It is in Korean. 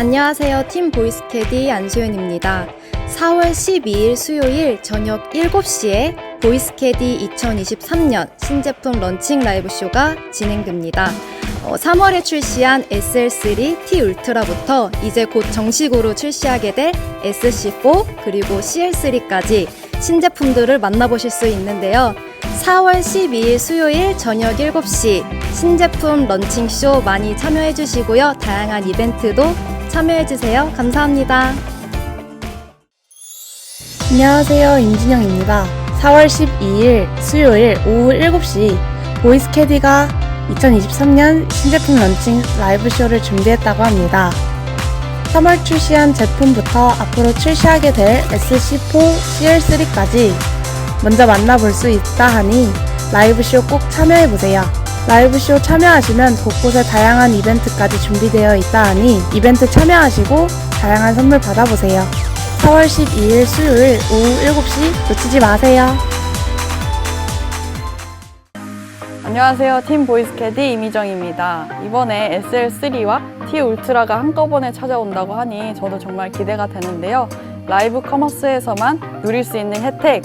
안녕하세요. 팀 보이스캐디 안소연입니다. 4월 12일 수요일 저녁 7시에 보이스캐디 2023년 신제품 런칭 라이브 쇼가 진행됩니다. 어, 3월에 출시한 SL3 T 울트라부터 이제 곧 정식으로 출시하게 될 SC4 그리고 CL3까지 신제품들을 만나보실 수 있는데요. 4월 12일 수요일 저녁 7시 신제품 런칭쇼 많이 참여해 주시고요. 다양한 이벤트도 참여해 주세요. 감사합니다. 안녕하세요. 임진영입니다. 4월 12일 수요일 오후 7시 보이스캐디가 2023년 신제품 런칭 라이브 쇼를 준비했다고 합니다. 3월 출시한 제품부터 앞으로 출시하게 될 SC4, CL3까지 먼저 만나볼 수 있다 하니 라이브 쇼 꼭 참여해 보세요. 라이브 쇼 참여하시면 곳곳에 다양한 이벤트까지 준비되어 있다 하니 이벤트 참여하시고 다양한 선물 받아보세요. 4월 12일 수요일 오후 7시 놓치지 마세요. 안녕하세요. 팀 보이스캐디 이미정입니다. 이번에 SL3와 T 울트라가 한꺼번에 찾아온다고 하니 저도 정말 기대가 되는데요. 라이브 커머스에서만 누릴 수 있는 혜택